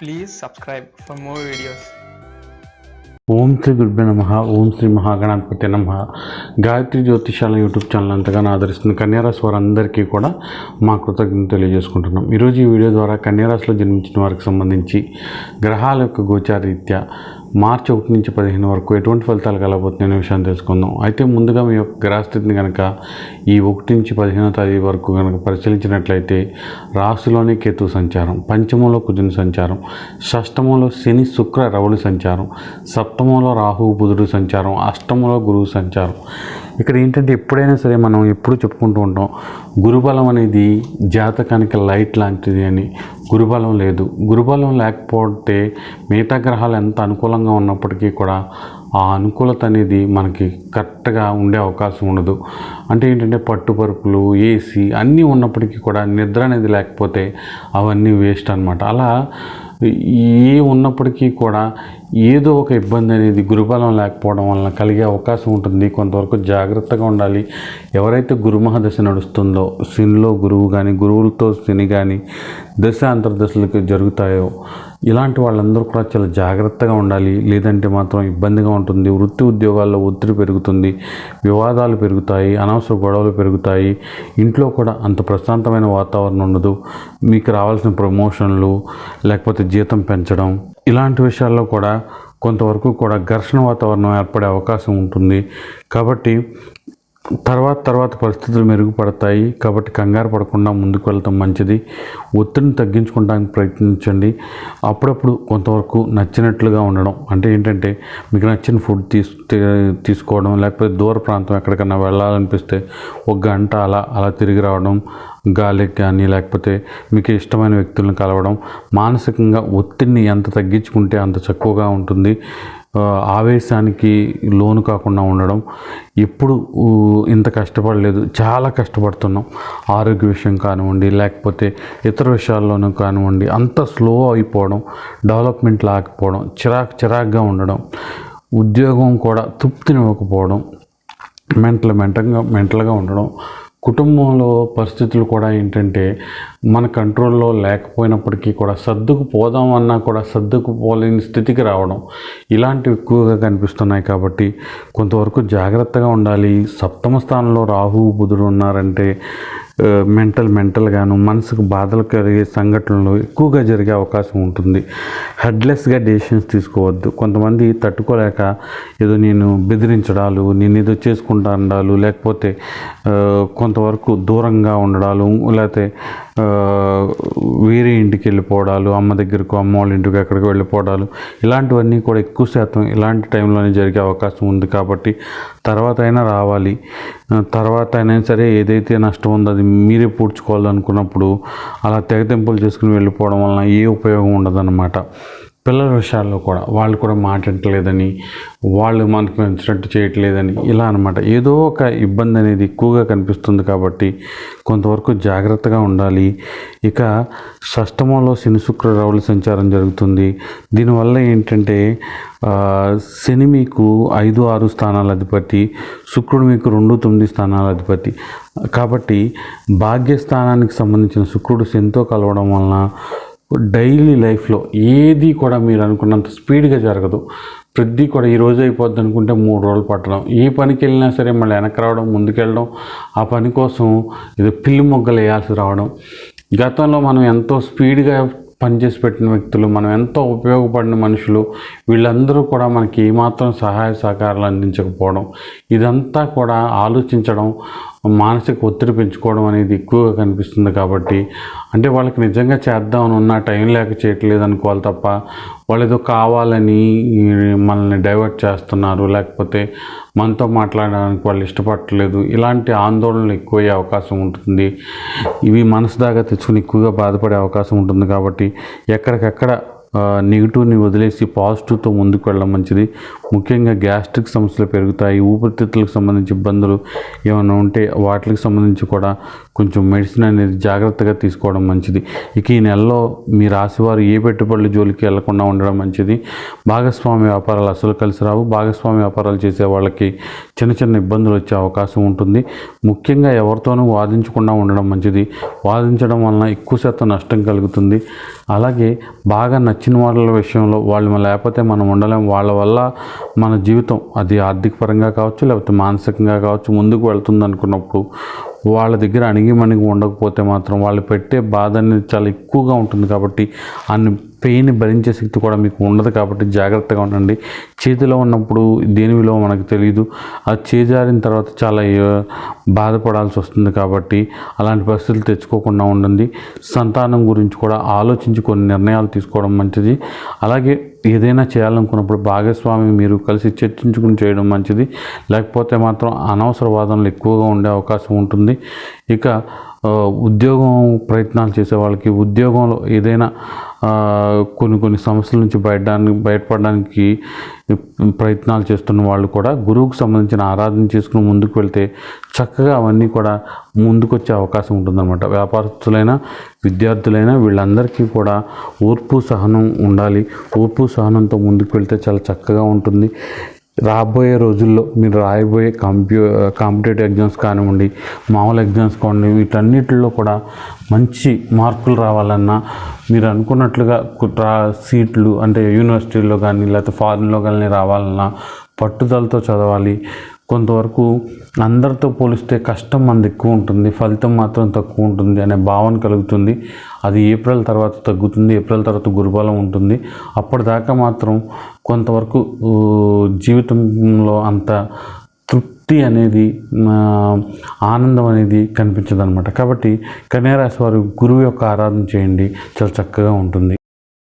Please subscribe for more videos ఓం శ్రీ గురుభ్య నమ ఓం శ్రీ మహాగణాధిపతి నమ. గాయత్రి జ్యోతిషాల యూట్యూబ్ ఛానల్ అంతగానో ఆదరిస్తుంది కన్యారాశి వారందరికీ కూడా మా కృతజ్ఞత తెలియజేసుకుంటున్నాం. ఈరోజు ఈ వీడియో ద్వారా కన్యారాశిలో జన్మించిన వారికి సంబంధించి గ్రహాల యొక్క గోచారీత్యా మార్చి ఒకటి నుంచి పదిహేను వరకు ఎటువంటి ఫలితాలు కలగబోతున్నాయి అనే విషయాన్ని తెలుసుకుందాం. అయితే ముందుగా మీ యొక్క గ్రహస్థితిని కనుక ఈ ఒకటి నుంచి పదిహేనో తేదీ వరకు కనుక పరిశీలించినట్లయితే రాశిలోని కేతు సంచారం పంచమంలో కుజుని సంచారం షష్టమంలో శని శుక్ర రవులు సంచారం సప్తమంలో రాహు బుధుడు సంచారం అష్టమంలో గురువు సంచారం. ఇక్కడ ఏంటంటే ఎప్పుడైనా సరే మనం ఎప్పుడూ చెప్పుకుంటూ ఉంటాం గురుబలం అనేది జాతకానికి లైట్ లాంటిది అని. గురుబలం లేదు. గురుబలం లేకపోతే మిగతా గ్రహాలు ఎంత అనుకూలంగా ఉన్నప్పటికీ కూడా ఆ అనుకూలత అనేది మనకి కరెక్ట్గా ఉండే అవకాశం ఉండదు. అంటే ఏంటంటే పట్టుపరుపులు ఏసీ అన్నీ ఉన్నప్పటికీ కూడా నిద్ర అనేది లేకపోతే అవన్నీ వేస్ట్ అనమాట అలా ఏ ఉన్నప్పటికీ కూడా ఏదో ఒక ఇబ్బంది అనేది గురుబలం లేకపోవడం వలన కలిగే అవకాశం ఉంటుంది. కొంతవరకు జాగ్రత్తగా ఉండాలి. ఎవరైతే గురుమహదశ నడుస్తుందో శనిలో గురువు కానీ గురువులతో శని కానీ దశ అంతర్దశలకు జరుగుతాయో ఇలాంటి వాళ్ళందరూ కూడా చాలా జాగ్రత్తగా ఉండాలి. లేదంటే మాత్రం ఇబ్బందిగా ఉంటుంది. వృత్తి ఉద్యోగాల్లో ఒత్తిడి పెరుగుతుంది. వివాదాలు పెరుగుతాయి. అనవసర గొడవలు పెరుగుతాయి. ఇంట్లో కూడా అంత ప్రశాంతమైన వాతావరణం ఉండదు. మీకు రావాల్సిన ప్రమోషన్లు లేకపోతే జీతం పెంచడం ఇలాంటి విషయాల్లో కూడా కొంతవరకు కూడా ఘర్షణ వాతావరణం ఏర్పడే అవకాశం ఉంటుంది. కాబట్టి తర్వాత తర్వాత పరిస్థితులు మెరుగుపడతాయి కాబట్టి కంగారు పడకుండా ముందుకు వెళ్తాం మంచిది. ఒత్తిడిని తగ్గించుకోవడానికి ప్రయత్నించండి. అప్పుడప్పుడు కొంతవరకు నచ్చినట్లుగా ఉండడం. అంటే ఏంటంటే మీకు నచ్చిన ఫుడ్ తీసు తీసుకోవడం లేకపోతే దూర ప్రాంతం ఎక్కడికన్నా వెళ్ళాలనిపిస్తే ఒక గంట అలా అలా తిరిగి రావడం గాలికి కానీ లేకపోతే మీకు ఇష్టమైన వ్యక్తులను కలవడం మానసికంగా ఒత్తిడిని ఎంత తగ్గించుకుంటే అంత చక్కువగా ఉంటుంది. ఆవేశానికి లోను కాకుండా ఉండడం ఎప్పుడు ఇంత కష్టపడలేదు చాలా కష్టపడుతున్నాం. ఆరోగ్య విషయం కానివ్వండి లేకపోతే ఇతర విషయాల్లోనూ కానివ్వండి అంత స్లో అయిపోవడం డెవలప్మెంట్ లేకపోవడం చిరాకు చిరాకుగా ఉండడం ఉద్యోగం కూడా తృప్తినివ్వకపోవడం మెంటల్ మెంటల్గా మెంటల్గా ఉండడం కుటుంబంలో పరిస్థితులు కూడా ఏంటంటే మన కంట్రోల్లో లేకపోయినప్పటికీ కూడా సర్దుకు పోదాం అన్నా కూడా సర్దుకు పోలేని స్థితికి రావడం ఇలాంటివి ఎక్కువగా కనిపిస్తున్నాయి కాబట్టి కొంతవరకు జాగ్రత్తగా ఉండాలి. సప్తమ స్థానంలో రాహు బుధుడు ఉన్నారంటే మెంటల్ మెంటల్గాను మనసుకు బాధలు కలిగే సంఘటనలు ఎక్కువగా జరిగే అవకాశం ఉంటుంది. హెడ్లెస్గా డెసిషన్స్ తీసుకోవద్దు. కొంతమంది తట్టుకోలేక ఏదో నేను బెదిరించడాలు నేను ఏదో చేసుకుంటా ఉండాలు లేకపోతే కొంతవరకు దూరంగా ఉండడాలు లేకపోతే వేరే ఇంటికి వెళ్ళిపోవడాలు అమ్మ దగ్గరకు అమ్మ వాళ్ళ ఇంటికి ఎక్కడికి వెళ్ళిపోవడాలు ఇలాంటివన్నీ కూడా ఎక్కువ శాతం ఇలాంటి టైంలోనే జరిగే అవకాశం ఉంది కాబట్టి తర్వాత అయినా రావాలి. తర్వాత అయినా సరే ఏదైతే నష్టం ఉందో అది మీరే పూడ్చుకోవాలనుకున్నప్పుడు అలా తెగతెంపులు చేసుకుని వెళ్ళిపోవడం వలన ఏ ఉపయోగం ఉండదన్నమాట. పిల్లల విషయాల్లో కూడా వాళ్ళు కూడా మాట్లాడలేదని వాళ్ళు మనకు నచ్చినట్టు చేయట్లేదని ఇలా అనమాట ఏదో ఒక ఇబ్బంది అనేది ఎక్కువగా కనిపిస్తుంది కాబట్టి కొంతవరకు జాగ్రత్తగా ఉండాలి. ఇక షష్టమంలో శని శుక్ర రవుల సంచారం జరుగుతుంది. దీనివల్ల ఏంటంటే శని మీకు ఐదు ఆరు స్థానాల అధిపతి శుక్రుడు మీకు రెండు తొమ్మిది స్థానాల అధిపతి. కాబట్టి భాగ్యస్థానానికి సంబంధించిన శుక్రుడు శనితో కలవడం వలన డైలీ లైఫ్లో ఏది కూడా మీరు అనుకున్నంత స్పీడ్గా జరగదు. ప్రతి కూడా ఈ రోజు అయిపోద్ది అనుకుంటే మూడు రోజులు పట్టడం. ఏ పనికి వెళ్ళినా సరే మళ్ళీ వెనక్కి రావడం ముందుకెళ్ళడం ఆ పని కోసం ఇది పిల్లి మొగ్గలు వేయాల్సి రావడం. గతంలో మనం ఎంతో స్పీడ్గా పనిచేసి పెట్టిన వ్యక్తులు మనం ఎంతో ఉపయోగపడిన మనుషులు వీళ్ళందరూ కూడా మనకి ఏమాత్రం సహాయ సహకారాలు అందించకపోవడం. ఇదంతా కూడా ఆలోచించడం మానసిక ఒత్తిడి పెంచుకోవడం అనేది ఎక్కువగా కనిపిస్తుంది కాబట్టి అంటే వాళ్ళకి నిజంగా చేద్దామని ఉన్న టైం లేక చేయట్లేదు అనుకోవాలి తప్ప వాళ్ళు ఏదో కావాలని మనల్ని డైవర్ట్ చేస్తున్నారు లేకపోతే మనతో మాట్లాడడానికి వాళ్ళు ఇష్టపడట్లేదు ఇలాంటి ఆందోళనలు ఎక్కువయ్యే అవకాశం ఉంటుంది. ఇవి మనసు దాకా తెచ్చుకుని ఎక్కువగా బాధపడే అవకాశం ఉంటుంది కాబట్టి ఎక్కడికక్కడ నెగిటివ్ని వదిలేసి పాజిటివ్తో ముందుకు వెళ్ళడం మంచిది. ముఖ్యంగా గ్యాస్ట్రిక్ సమస్యలు పెరుగుతాయి. ఊపిరితిత్తులకు సంబంధించి ఇబ్బందులు ఏమైనా ఉంటే వాటికి సంబంధించి కూడా కొంచెం మెడిసిన్ అనేది జాగ్రత్తగా తీసుకోవడం మంచిది. ఇక ఈ నెలలో మీ రాశివారు ఏ పెట్టుబడుల జోలికి వెళ్ళకుండా ఉండడం మంచిది. భాగస్వామి వ్యాపారాలు అసలు కలిసి రావు. భాగస్వామి వ్యాపారాలు చేసే వాళ్ళకి చిన్న చిన్న ఇబ్బందులు వచ్చే అవకాశం ఉంటుంది. ముఖ్యంగా ఎవరితోనూ వాదించకుండా ఉండడం మంచిది. వాదించడం వలన ఎక్కువ శాతం నష్టం కలుగుతుంది. అలాగే బాగా నచ్చిన వాళ్ళ విషయంలో వాళ్ళు లేకపోతే మనం ఉండలేం. వాళ్ళ వల్ల మన జీవితం అది ఆర్థిక పరంగా కావచ్చు లేకపోతే మానసికంగా కావచ్చు ముందుకు వెళ్తుంది అనుకున్నప్పుడు వాళ్ళ దగ్గర అణిగి మణిగి ఉండకపోతే మాత్రం వాళ్ళు పెట్టే బాధ అనేది చాలా ఎక్కువగా ఉంటుంది కాబట్టి అన్ని పెయిన్ భరించే శక్తి కూడా మీకు ఉండదు కాబట్టి జాగ్రత్తగా ఉండండి. చేతిలో ఉన్నప్పుడు దేని విలువ మనకు తెలియదు అది చేజారిన తర్వాత చాలా బాధపడాల్సి వస్తుంది కాబట్టి అలాంటి పరిస్థితులు తెచ్చుకోకుండా ఉండండి. సంతానం గురించి కూడా ఆలోచించి కొన్ని నిర్ణయాలు తీసుకోవడం మంచిది. అలాగే ఏదైనా చేయాలనుకున్నప్పుడు భాగస్వామి మీరు కలిసి చర్చించుకుని చేయడం మంచిది. లేకపోతే మాత్రం అనవసర వాదనలు ఎక్కువగా ఉండే అవకాశం ఉంటుంది. ఇక ఉద్యోగం ప్రయత్నాలు చేసే వాళ్ళకి ఉద్యోగంలో ఏదైనా కొన్ని కొన్ని సమస్యల నుంచి బయటడానికి బయటపడడానికి ప్రయత్నాలు చేస్తున్న వాళ్ళు కూడా గురువుకు సంబంధించిన ఆరాధన చేసుకుని ముందుకు వెళ్తే చక్కగా అవన్నీ కూడా ముందుకొచ్చే అవకాశం ఉంటుందన్నమాట. వ్యాపారస్తులైనా విద్యార్థులైనా వీళ్ళందరికీ కూడా ఓర్పు సహనం ఉండాలి. ఓర్పు సహనంతో ముందుకు వెళ్తే చాలా చక్కగా ఉంటుంది. రాబోయే రోజుల్లో మీరు రాయబోయే కంప్యూ కాంపిటేటివ్ ఎగ్జామ్స్ కానివ్వండి మామూలు ఎగ్జామ్స్ కానివ్వండి వీటన్నిటిలో కూడా మంచి మార్కులు రావాలన్నా మీరు అనుకున్నట్లుగా సీట్లు అంటే యూనివర్సిటీల్లో కానీ లేకపోతే ఫారెన్లో కానీ రావాలన్నా పట్టుదలతో చదవాలి. కొంతవరకు అందరితో పోలిస్తే కష్టం మనది ఎక్కువ ఉంటుంది. ఫలితం మాత్రం తక్కువ ఉంటుంది అనే భావన కలుగుతుంది. అది ఏప్రిల్ తర్వాత తగ్గుతుంది. ఏప్రిల్ తర్వాత గురుబలం ఉంటుంది. అప్పటిదాకా మాత్రం కొంతవరకు జీవితంలో అంత తృప్తి అనేది ఆనందం అనేది కనిపించదు అనమాట కాబట్టి కన్యారాశి వారు గురువు యొక్క ఆరాధన చేయండి. చాలా చక్కగా ఉంటుంది.